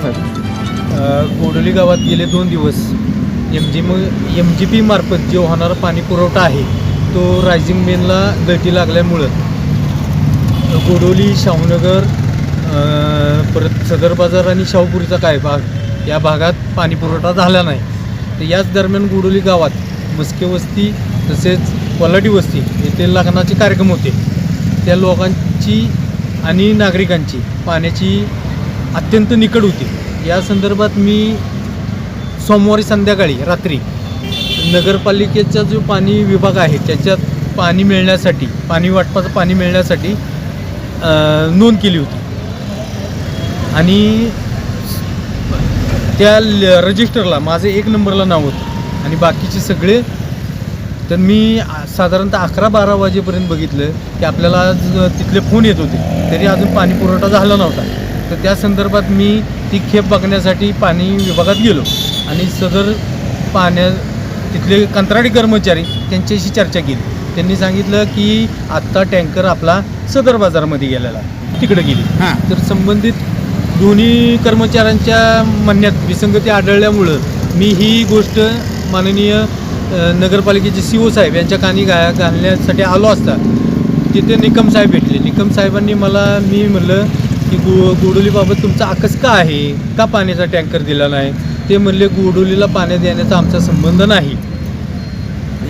साहेब. गोडोली गावात गेले दोन दिवस. एम जी मग एम जी पी मार्फत जो होणारा पाणी पुरवठा आहे तो रायझिंग मेनला गळती लागल्यामुळं गोडोली शाहूनगर परत सदर बाजार आणि शाहूपुरीचा काय भाग या भागात पाणी पुरवठा झाला नाही. तर याच दरम्यान गोडोली गावात मस्के वस्ती तसेच कोलाटी वस्ती येथे लग्नाचे कार्यक्रम होते. त्या लोकांची आणि नागरिकांची पाण्याची अत्यंत निकट होती. या संदर्भात मी सोमवारी संध्याकाळी रात्री नगरपालिकेचा जो पाणी विभाग आहे त्याच्यात पाणी मिळण्यासाठी पाणी वाटपाचं पाणी मिळण्यासाठी नोंद केली होती. आणि त्या ल- रजिस्टरला माझं एक नंबरला नाव होतं. आणि बाकीचे सगळे तर मी साधारणतः अकरा बारा वाजेपर्यंत बघितलं की आपल्याला तिथले फोन येत होते. तरी अजून पाणी पुरवठा झाला नव्हता. तर त्या संदर्भात मी ती खेप बघण्यासाठी पाणी विभागात गेलो. आणि सदर पाण्या तिथले कंत्राटी कर्मचारी त्यांच्याशी चर्चा केली. त्यांनी सांगितलं की आत्ता टँकर आपला सदर बाजारमध्ये गेलेला. तिकडे गेली. हां. तर संबंधित दोन्ही कर्मचाऱ्यांच्या म्हणण्यात विसंगती आढळल्यामुळं मी ही गोष्ट माननीय नगरपालिकेचे सी ओ साहेब यांच्या कानी गा घालण्यासाठी आलो असता. तिथे निकम साहेब भेटले. निकम साहेबांनी मला मी म्हणलं की गु गोडोलीबाबत तुमचा आकस का आहे? का पाण्याचा टँकर दिला नाही? ते म्हणले गोडोलीला पाणी देण्याचा आमचा संबंध नाही.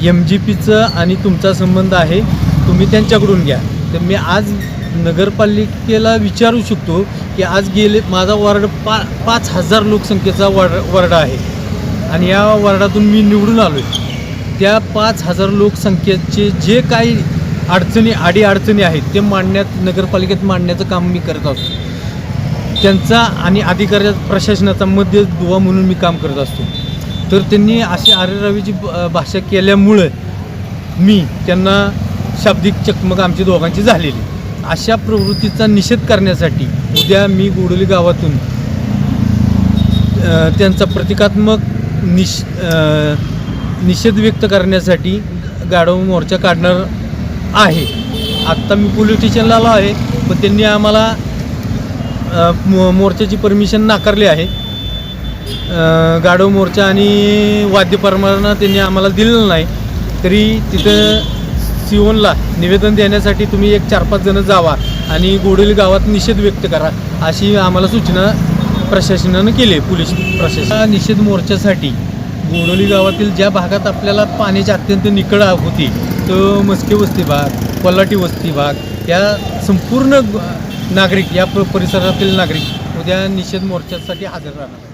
एम जी पीचं आणि तुमचा संबंध आहे तुम्ही त्यांच्याकडून घ्या. तर मी आज नगरपालिकेला विचारू शकतो की आज गेले माझा वॉर्ड पा पाच हजार लोकसंख्येचा वॉर्ड वॉर्ड आहे. आणि या वॉर्डातून मी निवडून आलो आहे त्या पाच हजार लोकसंख्येचे जे काही अडचणी आडी अडचणी आहेत ते मांडण्यात नगरपालिकेत मांडण्याचं काम मी करत असतो. त्यांचा आणि अधिकाऱ्या प्रशासनाचा मध्य दुवा म्हणून मी काम करत असतो. तर त्यांनी अशी आरेरावीची भाषा केल्यामुळं मी त्यांना शाब्दिक चकमक आमची दोघांची झालेली. अशा प्रवृत्तीचा निषेध करण्यासाठी उद्या मी गोडोली गावातून त्यांचा प्रतिकात्मक निष निषेध व्यक्त करण्यासाठी गाडव मोर्चा काढणार आहे. आत्ता मी पोलीस स्टेशनला आलो आहे पण त्यांनी आम्हाला मो मोर्चाची परमिशन नाकारली आहे. अ, गाडव मोर्चा आणि वाद्यपरमानं त्यांनी आम्हाला दिलेलं नाही. तरी तिथं सिओनला निवेदन देण्यासाठी तुम्ही एक चार पाच जणं जावा आणि गोडोली गावात निषेध व्यक्त करा अशी आम्हाला सूचना प्रशासनानं केली आहे पोलीस प्रशासन. निषेध मोर्चासाठी गोडोली गावातील ज्या भागात आपल्याला पाण्याची अत्यंत निकड होती तर मस्के वस्ती भाग कोल्हाटी वस्ती भाग या संपूर्ण नागरिक या प- परिसरातील नागरिक उद्या निषेध मोर्चासाठी हजर राहणार